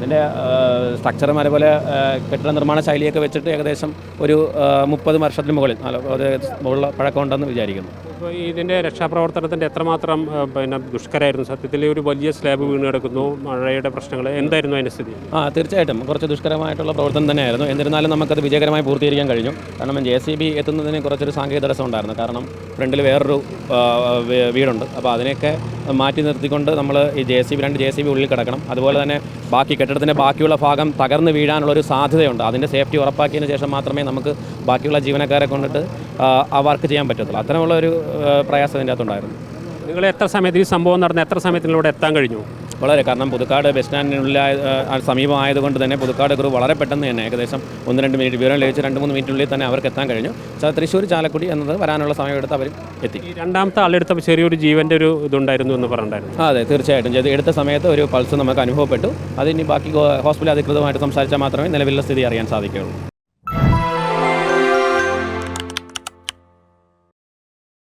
ഇതിന്റെ സ്ട്രക്ചറും അതേപോലെ കെട്ടിട നിർമ്മാണ ശൈലിയൊക്കെ വെച്ചിട്ട് ഏകദേശം ഒരു മുപ്പത് വർഷത്തിന് മുകളിൽ മുകളിൽ പഴക്കമുണ്ടെന്ന് വിചാരിക്കുന്നു. ഇപ്പോൾ ഇതിന്റെ രക്ഷാപ്രവർത്തനത്തിന്റെ എത്രമാത്രം പിന്നെ ദുഷ്കരമായിരുന്നു സത്യത്തിൽ ഒരു വലിയ സ്ലാബ് വീണ് കിടക്കുന്നു മഴയുടെ പ്രശ്നങ്ങൾ എന്തായിരുന്നു അതിന്റെ സ്ഥിതി? ആ തീർച്ചയായിട്ടും. കുറച്ച് ദുഷ്കരമായിട്ടുള്ള പ്രവർത്തനം തന്നെയായിരുന്നു. എന്നിരുന്നാലും നമുക്കത് വിജയകരമായി പൂർത്തീകരിക്കാൻ കഴിഞ്ഞു. കാരണം ജെ സി ബി എത്തുന്നതിന് കുറച്ചൊരു സാങ്കേതിക തടസ്സം ഉണ്ടായിരുന്നു. കാരണം ഫ്രണ്ടിൽ വേറൊരു വീടുണ്ട്. അപ്പോൾ അതിനെയൊക്കെ മാറ്റി നിർത്തിക്കൊണ്ട് നമ്മൾ ഈ ജെ സി ബി രണ്ട് ജെ സി ബി ഉള്ളിൽ കിടക്കണം. അതുപോലെ തന്നെ ബാക്കി കെട്ടിടത്തിന്റെ ബാക്കിയുള്ള ഭാഗം തകർന്ന് വീഴാനുള്ള ഒരു സാധ്യതയുണ്ട്. അതിന്റെ സേഫ്റ്റി ഉറപ്പാക്കിയതിന് ശേഷം മാത്രമേ നമുക്ക് ബാക്കിയുള്ള ജീവനക്കാരെ കൊണ്ടിട്ട് ആ, വർക്ക് ചെയ്യാൻ പറ്റത്തുള്ളൂ. അത്തരമുള്ള ഒരു പ്രയാസം ഇതിന്റെ അകത്തുണ്ടായിരുന്നു. നിങ്ങൾ എത്ര സമയത്ത് ഈ സംഭവം നടന്ന എത്ര സമയത്തിലൂടെ എത്താൻ കഴിഞ്ഞു? വളരെ കാരണം പുതുക്കാട് ബസ് സ്റ്റാൻഡിനുള്ളിൽ സമീപമായതുകൊണ്ട് തന്നെ പുതുക്കാട് ക്രൂ വളരെ പെട്ടെന്ന് തന്നെ ഏകദേശം ഒന്ന് രണ്ട് മിനിറ്റ് വിവരം ലഭിച്ച് രണ്ട് മൂന്ന് മിനിറ്റിനുള്ളിൽ തന്നെ അവർക്ക് എത്താൻ കഴിഞ്ഞു. തൃശ്ശൂർ ചാലക്കുടി എന്നത് വരാനുള്ള സമയമെടുത്ത് അവർ എത്തി. രണ്ടാമത്തെ ആളെടുത്തപ്പോൾ ചെറിയൊരു ജീവന്റെ ഒരു ഇതുണ്ടായിരുന്നു എന്ന് പറഞ്ഞിട്ടുണ്ടായിരുന്നു. അതെ തീർച്ചയായിട്ടും. ചെയ്ത് എടുത്ത സമയത്ത് ഒരു പൾസ് നമുക്ക് അനുഭവപ്പെട്ടു. അതിനി ബാക്കി ഹോസ്പിറ്റൽ അധികൃതമായിട്ട് സംസാരിച്ചാൽ മാത്രമേ നിലവിലുള്ള സ്ഥിതി അറിയാൻ സാധിക്കുകയുള്ളൂ.